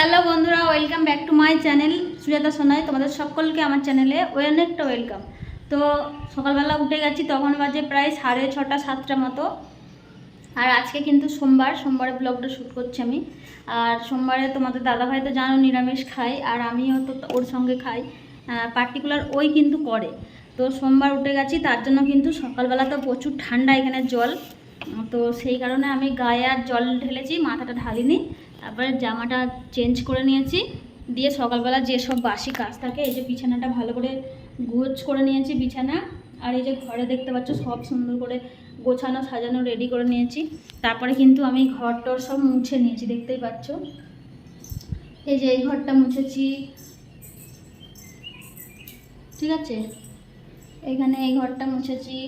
Hello বন্ধুরা welcome back to my channel Sujata Sonai. তোমাদের সকলকে আমার চ্যানেলে অনেকটা ওয়েলকাম তো সকালবেলা উঠে গেছি, তখন বাজে প্রায় সাড়ে ছটা, সাতটা মতো। আর আজকে কিন্তু সোমবার, সোমবারে ব্লগটা শ্যুট করছি আমি। আর সোমবারে তোমাদের দাদাভাই তো জানো, নিরামিষ খাই আর আমিও তো ওর সঙ্গে খাই। পার্টিকুলার ওই কিন্তু করে। তো সোমবার উঠে গেছি, তার জন্য কিন্তু সকালবেলা তো প্রচুর ঠান্ডা এখানে জল। তো সেই কারণে আমি গায়ে আর জল ঢেলেছি, মাথাটা ঢালিনি। তারপরে জামাটা চেঞ্জ করে নিয়েছি। দিয়ে সকালবেলা যেসব বাসি কাজ থাকে, এই যে বিছানাটা ভালো করে গোছ করে নিয়েছি বিছানা। আর এই যে ঘরে দেখতে পাচ্ছ, সব সুন্দর করে গোছানো, সাজানো রেডি করে নিয়েছি। তারপরে কিন্তু আমি ঘর টর সব মুছে নিয়েছি, দেখতেই পাচ্ছ। এই যে এই ঘরটা মুছেছি। ঠিক আছে? এখানে এই ঘরটা মুছেছি।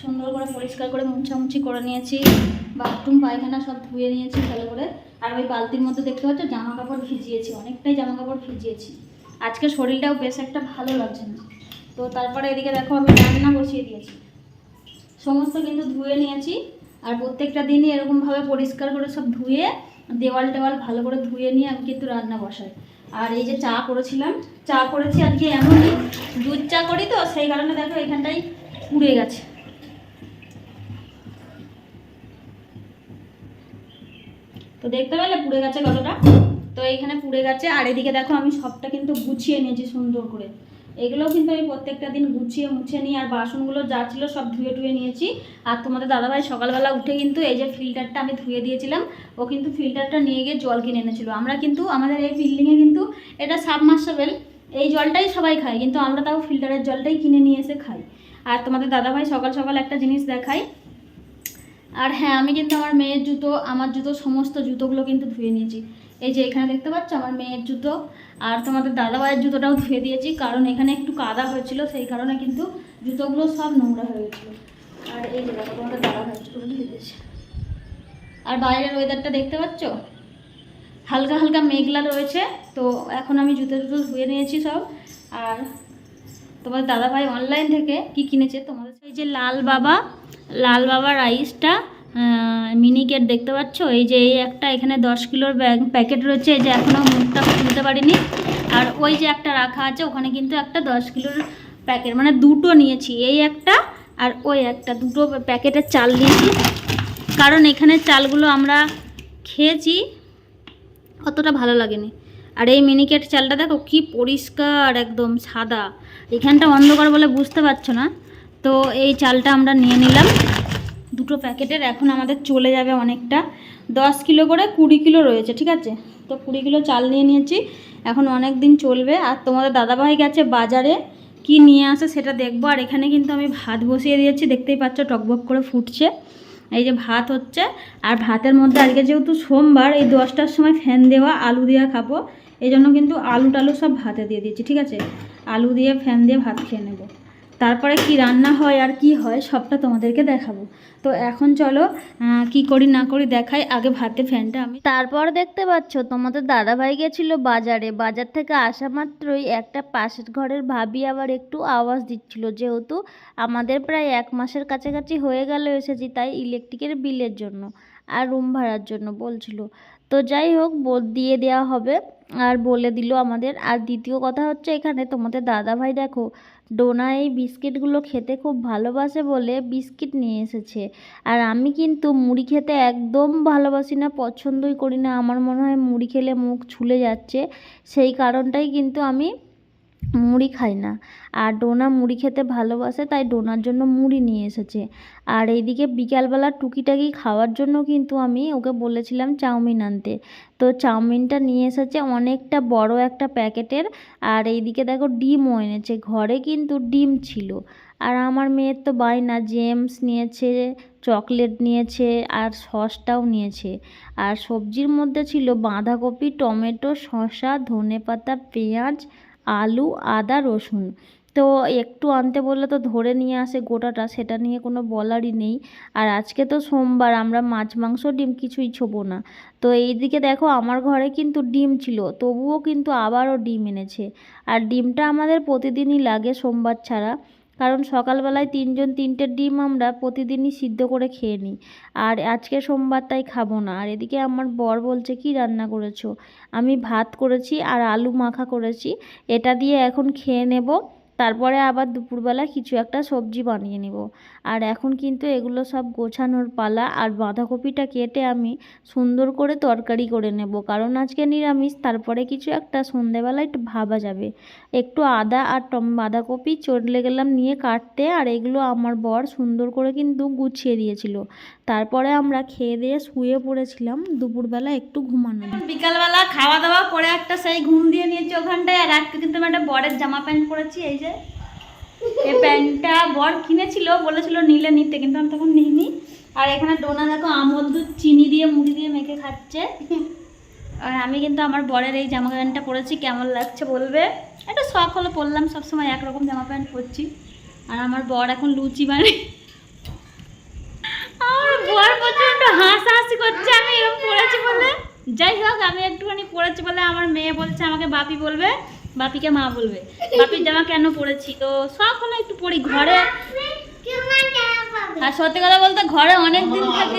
সুন্দর করে পরিষ্কার করে মুছামুছি করে নিয়েছি। বাথরুম, পায়খানা সব ধুয়ে নিয়েছি ভালো করে। আর ওই বালতির মধ্যে দেখতে পাচ্ছ জামা কাপড় ভিজিয়েছি, অনেকটাই জামা কাপড় ভিজিয়েছি। আজকে শরীরটাও বেশ একটা ভালো লাগছে না। তো তারপরে এদিকে দেখো, আমি রান্না বসিয়ে দিয়েছি। সমস্ত কিন্তু ধুয়ে নিয়েছি, আর প্রত্যেকটা দিনই এরকমভাবে পরিষ্কার করে সব ধুয়ে, দেওয়াল টেওয়াল ভালো করে ধুয়ে নিয়ে আমি কিন্তু রান্না বসাই। আর এই যে চা করেছিলাম, চা করেছি আজকে এমনই, দুধ চা করি তো, সেই কারণে দেখো এখানটাই পুড়ে গেছে। তো দেখতে পেলে পুড়ে গেছে কতটা? তো এইখানে পুড়ে গেছে। আর এদিকে দেখো, আমি সবটা কিন্তু গুছিয়ে নিয়েছি সুন্দর করে। এগুলোও কিন্তু আমি প্রত্যেকটা দিন গুছিয়ে মুছে নিই। আর বাসনগুলো যা ছিল সব ধুয়ে টুয়ে নিয়েছি। আর তোমাদের দাদাভাই সকালবেলা উঠে কিন্তু এই যে ফিল্টারটা আমি ধুয়ে দিয়েছিলাম, ও কিন্তু ফিল্টারটা নিয়ে গিয়ে জল কিনে এনেছিল। আমরা কিন্তু, আমাদের এই বিল্ডিংয়ে কিন্তু এটা সাবমার্সেবেল। এই জলটাই সবাই খায়, কিন্তু আমরা তাও ফিল্টারের জলটাই কিনে নিয়ে এসে খাই। আর তোমাদের দাদাভাই সকাল সকাল একটা জিনিস দেখাই আর হ্যাঁ আমি কিন্তু আমার মেয়ের জুতো, আমার জুতো, সমস্ত জুতোগুলো কিন্তু ধুয়ে নিয়েছি। এই যে এখানে দেখতে পাচ্ছ আমার মেয়ের জুতো, আর তোমাদের দাদাভাইয়ের জুতোটাও ধুয়ে দিয়েছি, কারণ এখানে একটু কাদা হয়েছিল, সেই কারণে কিন্তু জুতোগুলো সব নোংরা হয়ে গেছিল। আর এই যে তোমাদের দাদাভাইয়ের জুতোটা ধুয়ে দিয়েছে। আর বাইরের ওয়েদারটা দেখতে পাচ্ছ? হালকা হালকা মেঘলা রয়েছে, তো এখন আমি জুতো জুতো ধুয়ে নিয়েছি সব। আর তোমার দাদাভাই অনলাইন থেকে কি কিনেছে, তোমাদের এই যে লাল বাবা লাল বাবা রাইসটা মিনিকেট দেখতে পাচ্ছ? এই যে এই একটা এখানে দশ কিলোর ব্যাগ, প্যাকেট রয়েছে, এই যে এখনও মুখটা খুলতে পারিনি। আর ওই যে একটা রাখা আছে, ওখানে কিন্তু একটা দশ কিলোর প্যাকেট মানে দুটো নিয়েছি, এই একটা আর ওই একটা, দুটো প্যাকেটের চাল নিয়েছি। কারণ এখানে চালগুলো আমরা খেয়েছি, অতটা ভালো লাগেনি। আর এই মিনিকেট চালটা দেখো, কি পরিষ্কার, একদম সাদা। এখানটা অন্ধকার বলে বুঝতে পারছ না। তো এই চালটা আমরা নিয়ে নিলাম। দুটো প্যাকেটের, এখন আমাদের চলে যাবে অনেকটা। দশ কিলো করে কুড়ি কিলো রয়েছে, ঠিক আছে? তো কুড়ি কিলো চাল নিয়ে নিয়েছি। এখন অনেক দিন চলবে। আর তোমাদের দাদাভাই গেছে বাজারে, কি নিয়ে আসে সেটা দেখব। আর এখানে কিন্তু আমি ভাত বসিয়ে দিয়েছি। দেখতেই পাচ্ছ টকবক করে ফুটছে। এই যে ভাত হচ্ছে। আর ভাতের মধ্যে আজকে যেহেতু সোমবার, এই দশটার সময় ফ্যান দেওয়া, আলু দেওয়া খাব। এই জন্য কিন্তু আলু টালু সব ভাতে দিয়ে দিয়েছি, ঠিক আছে? আলু দিয়ে ফ্যান দিয়ে ভাত খেয়ে নেব। তারপরে কি রান্না হয় আর কি হয় সবটা তোমাদেরকে দেখাবো। তো এখন চলো কি করি না করি দেখাই। আগে ভাতে ফ্যানটা আমি তারপর দেখতে পাচ্ছ, তোমাদের দাদাভাই গেছিল বাজারে। বাজার থেকে আসা মাত্রই একটা পাশের ঘরের ভাবি আবার একটু আওয়াজ দিচ্ছিল। যেহেতু আমাদের প্রায় এক মাসের কাছাকাছি হয়ে গেল এসেছি তাই ইলেকট্রিকের বিলের জন্য। আর রুম ভাড়ার জন্য বলছিল। তো যাই হোক দিয়ে দেওয়া হবে। আর বলে দিল আমাদের। আর দ্বিতীয় কথা হচ্ছে এখানে তোমাদের দাদাভাই দেখো, ডোনা এই বিস্কিটগুলো খেতে খুব ভালোবাসে বলে বিস্কিট নিয়ে এসেছে। আর আমি কিন্তু মুড়ি খেতে একদম ভালোবাসি না, পছন্দই করি না। আমার মনে হয় মুড়ি খেলে মুখ ছুলে যাচ্ছে। সেই কারণটাই কিন্তু আমি মুড়ি খাই না। আর ডোনা মুড়ি খেতে ভালোবাসে, তাই ডোনার জন্য মুড়ি নিয়ে এসেছে। আর এইদিকে বিকালবেলা টুকিটাকি খাওয়ার জন্য কিন্তু আমি ওকে বলেছিলাম চাউমিন আনতে। তো চাউমিনটা নিয়ে এসেছে অনেকটা বড় একটা প্যাকেটের। আর এইদিকে দেখো ডিমও এনেছে, ঘরে কিন্তু ডিম ছিল। আর আমার মেয়ের তো বায়না জেমস নিয়েছে, চকলেট নিয়েছে, আর সসটাও নিয়েছে। আর সবজির মধ্যে ছিল বাঁধাকপি, টমেটো, শসা, ধনেপাতা, পেঁয়াজ আলু, আদা, রসুন। তো একটু আনতে বললে তো ধরে নিয়ে আসে গোটাটা, সেটা নিয়ে কোনো বলারই নেই। আর আজকে তো সোমবার, আমরা মাছ, মাংস, ডিম কিছুই ছোবো না। তো এই দিকে দেখো, আমার ঘরে কিন্তু ডিম ছিল, তবুও কিন্তু আবারও ডিম এনেছে। আর ডিমটা আমাদের প্রতিদিনই লাগে সোমবার ছাড়া। কারণ সকালবেলায় তিনজন তিনটে ডিম আমরা প্রতিদিনই সিদ্ধ করে খেয়ে নিই। আর আজকে সোমবার তাই খাব না। আর এদিকে আমার বর বলছে, কি রান্না করেছ? আমি ভাত করেছি আর আলু মাখা করেছি। এটা দিয়ে এখন খেয়ে নেব। তারপরে আবার দুপুরবেলা কিছু একটা সবজি বানিয়ে নেব। আর এখন কিন্তু এগুলো সব গোছানোর পালা, আর বাঁধাকপিটা কেটে আমি সুন্দর করে তরকারি করে নেব। কারণ আজকে নিরামিষ, তারপরে কিছু একটা সন্ধেবেলা একটু ভাবা যাবে। একটু আদা আর টম, বাঁধাকপি চলে গেলাম নিয়ে কাটতে, আর এগুলো আমার বর সুন্দর করে কিন্তু গুছিয়ে দিয়েছিল। তারপরে আমরা খেয়ে দিয়ে শুয়ে পড়েছিলাম, দুপুরবেলা একটু ঘুমানো। বিকালবেলা খাওয়া দাওয়া করে একটা সেই ঘুম দিয়ে নিয়েছি ওখানটায়, আর একটা কিন্তু আমি একটা বরের জামা প্যান্ট পরেছি, এই যে এই প্যান্টটা বর কিনেছিল, বলেছিল নিলে নিতে, কিন্তু আমি তখন নিইনি। আর এখানে ডোনা দেখো আমল দুধ, চিনি দিয়ে, মুড়ি দিয়ে মেখে খাচ্ছে। আর আমি কিন্তু আমার বরের এই জামা প্যান্টটা পরেছি, কেমন লাগছে বলবে? একটা শখ হলো পরলাম, সবসময় একরকম জামা প্যান্ট পরছি। আর আমার বর এখন লুচি বানিয়ে। আমার বর প্রচণ্ড হাসাহাসি করছে, আমি এরকম পড়েছি বলে। যাই হোক, আমি একটুখানি পড়েছি বলে আমার মেয়ে বলছে, আমাকে বাপি বলবে বাপিকে মা বলবে। বাপির জামা কেন পড়েছি? তো সব হলো একটু পড়ি ঘরে। আর সত্যি কথা বলতে ঘরে অনেক দিন থেকে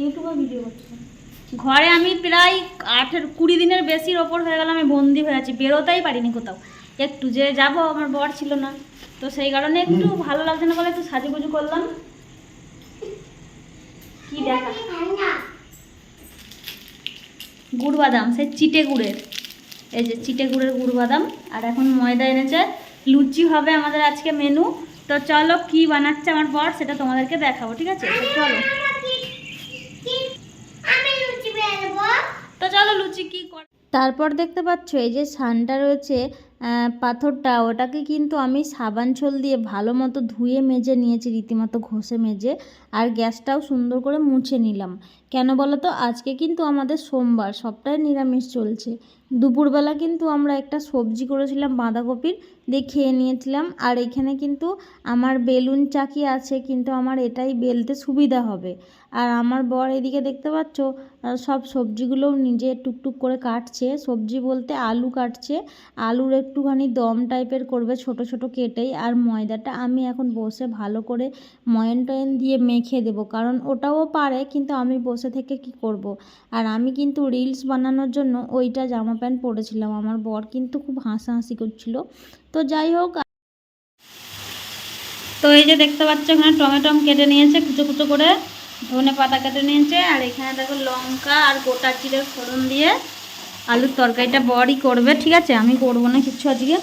ইউটিউবে ভিডিও করছি। ঘরে আমি প্রায় আঠের কুড়ি দিনের বেশির ওপর হয়ে গেল আমি বন্দি হয়ে আছি বেরোতেই পারিনি কোথাও। একটু যে যাব আমার বর ছিল না। তো সেই কারণে একটু ভালো লাগছে না বলে একটু সাজুগুজু করলাম। কি দেখা? গুড় বাদাম সেই চিটে গুড়ের। এই যে চিটে গুড়ের গুড় বাদাম আর এখন ময়দা এনেছে। লুচি হবে আমাদের আজকে মেনু তো চলো কি বানাচ্ছে আমার বর সেটা তোমাদেরকে দেখাবো ঠিক আছে? চলো। তো চলো লুচি কি কর তারপর দেখতে পাচ্ছ এই যে সানটা রয়েছে পাথরটা ওটাকে কিন্তু আমি সাবান ছল দিয়ে ভালো মতো ধুয়ে মেজে নিয়েছি রীতিমতো ঘষে মেজে আর গ্যাসটাও সুন্দর করে মুছে নিলাম। কেন বলো তো আজকে কিন্তু আমাদের সোমবার, সবটাই নিরামিষ চলছে। দুপুরবেলা কিন্তু আমরা একটা সবজি করেছিলাম, বাঁধাকপির, দিয়ে খেয়ে নিয়েছিলাম। আর এখানে কিন্তু আমার বেলুন চাকি আছে, কিন্তু আমার এটাই বেলতে সুবিধা হবে। আর আমার বর এদিকে দেখতে পাচ্ছ সব সবজিগুলোও নিজে টুকটুক করে কাটছে। সবজি বলতে আলু কাটছে। আলুর একটুখানি দম টাইপের করবে ছোট ছোট কেটেই। আর ময়দাটা আমি এখন বসে ভালো করে ময়ন টয়ন দিয়ে মেখে দেবো। কারণ ওটাও পারে, কিন্তু আমি বসে থেকে কি করব। আর আমি কিন্তু রিলস বানানোর জন্য ওইটা জামা প্যান্ট পরেছিলাম। আমার বর কিন্তু খুব হাসাহাসি করছিল। তো যাই হোক তো এই যে দেখতে পাচ্ছ এখানে টমেটম কেটে নিয়েছে কুচো কুচো করে, ধনে পাতা কেটে নিয়েছে, আর এখানে দেখো লঙ্কা আর গোটা জিরে ফোড়ন দিয়ে আলুর তরকারিটা বড়ই করবে, ঠিক আছে? আমি করব না কিছু আজকে।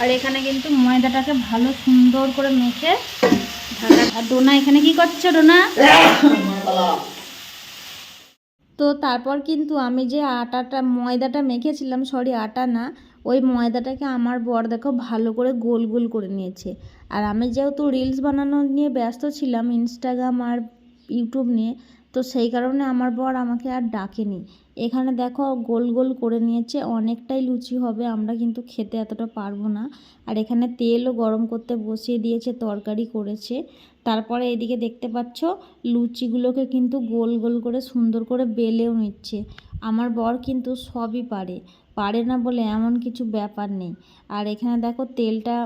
আর এখানে কিন্তু ময়দাটাকে ভালো সুন্দর করে মেখে আর ডোনা, এখানে কি করছ ডোনা? তো তারপর কিন্তু আমি যে আটাটা, ময়দাটা মেখেছিলাম, সরি আটা না, ওই ময়দাটাকে আমার বর দেখো ভালো করে গোল গোল করে নিয়েছে। আর আমি যেহেতু রিলস বানানো নিয়ে ব্যস্ত ছিলাম ইনস্টাগ্রাম আর ইউটিউব নিয়ে, তো সেই কারণে আমার বর আমাকে আর ডাকেনি। এখানে দেখো গোল গোল করে নিয়েছে, অনেকটাই লুচি হবে, আমরা কিন্তু খেতে এতটা পারব না। আর এখানে তেলও গরম করতে বসিয়ে দিয়েছে, তরকারি করেছে। তারপরে এদিকে দেখতে পাচ্ছ, লুচিগুলোকে কিন্তু গোল গোল করে সুন্দর করে বেলেও নিচ্ছে। আমার বর কিন্তু সবই পারে পারে না বলে এমন কিছু ব্যাপার নেই। আর এখানে দেখো তেলটা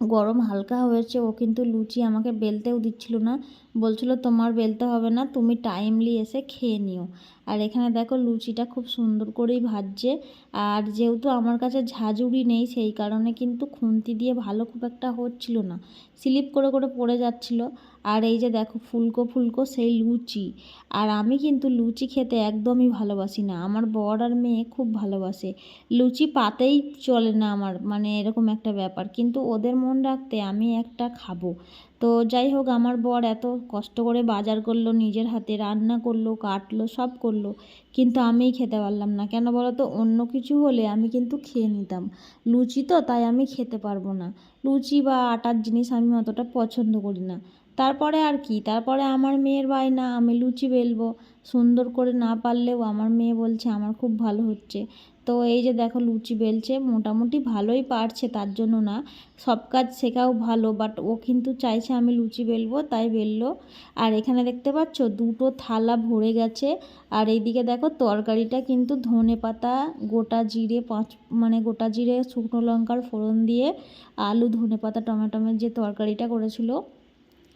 গরম হালকা হয়েছে, ও কিন্তু লুচি আমাকে বেলতেও দিচ্ছিল না। বলছিল, তোমার বেলতে হবে না, তুমি টাইমলি এসে খেয়ে নিও। আর এখানে দেখো লুচিটা খুব সুন্দর করেই ভাজছে। আর যেহেতু আমার কাছে ঝাঁঝুড়ি নেই, সেই কারণে কিন্তু খুন্তি দিয়ে ভালো খুব একটা হচ্ছিল না। স্লিপ করে করে পড়ে যাচ্ছিল। আর এই যে দেখো ফুলকো ফুলকো, সেই লুচি। আর আমি কিন্তু লুচি খেতে একদমই ভালোবাসি না। আমার বর আর মেয়ে খুব ভালোবাসে। লুচি পাতেই চলে না আমার মানে এরকম একটা ব্যাপার। কিন্তু ওদের মন রাখতে আমি একটা খাব। তো যাই হোক, আমার বর এত কষ্ট করে বাজার করল, নিজের হাতে রান্না করল, কাটলো, সব করল। কিন্তু আমিই খেতে পারলাম না। কেন বলো তো? অন্য কিছু হলে আমি কিন্তু খেয়ে নিতাম। লুচি তো, তাই আমি খেতে পারব না। লুচি বা আটার জিনিস আমি অতটা পছন্দ করি না। তারপরে আর কি? তারপরে আমার মেয়ের বায়না, আমি লুচি বেলবো। সুন্দর করে না পারলেও আমার মেয়ে বলছে, আমার খুব ভালো হচ্ছে। তো এই যে দেখো লুচি বেলছে, মোটামুটি ভালোই পারছে, তার জন্য না। সব কাজ শেখাও ভালো বাট ও কিন্তু চাইছে আমি লুচি বেলবো, তাই বেললো। আর এখানে দেখতে পাচ্ছ, দুটো থালা ভরে গেছে। আর এইদিকে দেখো, তরকারিটা কিন্তু ধনে পাতা, গোটা জিরে, পাঁচ মানে গোটা জিরে, শুকনো লঙ্কার ফোড়ন দিয়ে আলু, ধনে পাতা টমেটোমের যে তরকারিটা করেছিল।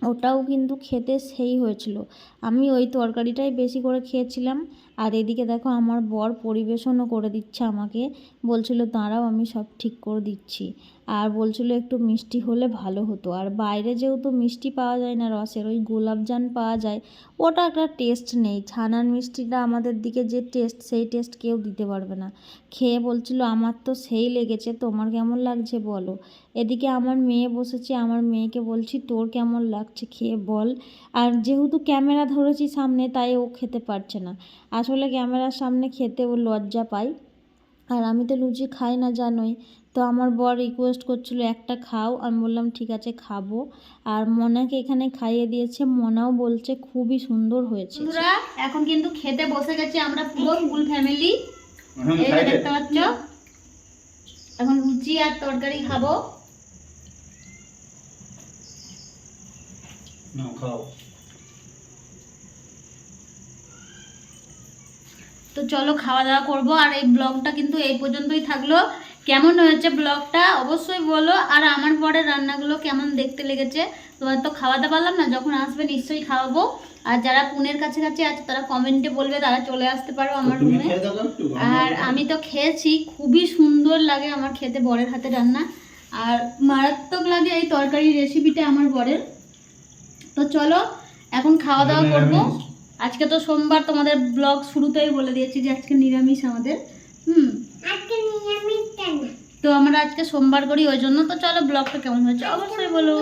ওটাও কিন্তু খেতে সেই হয়েছিল। আমি ওই তরকারিটাই বেশি করে খেয়েছিলাম। আর এদিকে দেখো আমার বর পরিবেশনও করে দিচ্ছে আমাকে। বলছিল, দাঁড়াও, আমি সব ঠিক করে দিচ্ছি। আর বলছিল, একটু মিষ্টি হলে ভালো হতো। আর বাইরে যেহেতু মিষ্টি পাওয়া যায় না রসের, ওই গোলাপজান পাওয়া যায়, ওটা একটা টেস্ট নেই। ছানার মিষ্টিটা আমাদের দিকে যে টেস্ট, সেই টেস্ট কেউ দিতে পারবে না। খেয়ে বলছিল, আমার তো সেই লেগেছে, তোমার কেমন লাগছে বলো? এদিকে আমার মেয়ে বসেছে, আমার মেয়েকে বলছি, তোর কেমন লাগছে, খেয়ে বল। আর যেহেতু ক্যামেরা ধরেছি সামনে, তাই ও খেতে পারছে না। আসলে ক্যামেরার সামনে খেতে ও লজ্জা পাই। আর আমি তো লুচি খাই না জানোই। তো আমার বর রিকোয়েস্ট করছিল একটা খাও। আমি বললাম ঠিক আছে খাব। আর মনাকে এখানে খাইয়ে দিয়েছে। মনাও বলছে খুবই সুন্দর হয়েছে। এখন কিন্তু খেতে বসে গেছি আমরা পুরো ফুল ফ্যামিলি এখন দেখতে পাচ্ছ? লুচি আর তরকারি খাব। খাও। তো চলো খাওয়া দাওয়া করব। আর এই ব্লগটা কিন্তু এই পর্যন্তই থাকল। কেমন হয়েছে ব্লগটা অবশ্যই বলো। আর আমার পরে রান্নাগুলো কেমন দেখতে লেগেছে তোমার তো খাওয়াতে পারলাম না যখন আসবে নিশ্চয়ই খাওয়াবো। আর যারা পুনের কাছাকাছি আছে তারা কমেন্টে বলবে তারা চলে আসতে পারো আমার রুমে। আর আমি তো খেয়েছি খুবই সুন্দর লাগে আমার খেতে বরের হাতে রান্না। আর মারাত্মক লাগে এই তরকারি রেসিপিটা আমার বরের। তো চলো এখন খাওয়া দাওয়া করব। আজকে তো সোমবার তোমাদের ব্লগ শুরুতেই বলে দিয়েছি যে আজকে নিরামিষ আমাদের। হুম। তো আমরা আজকে সোমবার করি ওই জন্য তো চলো ব্লগটা কেমন হয়েছে অবশ্যই বলো।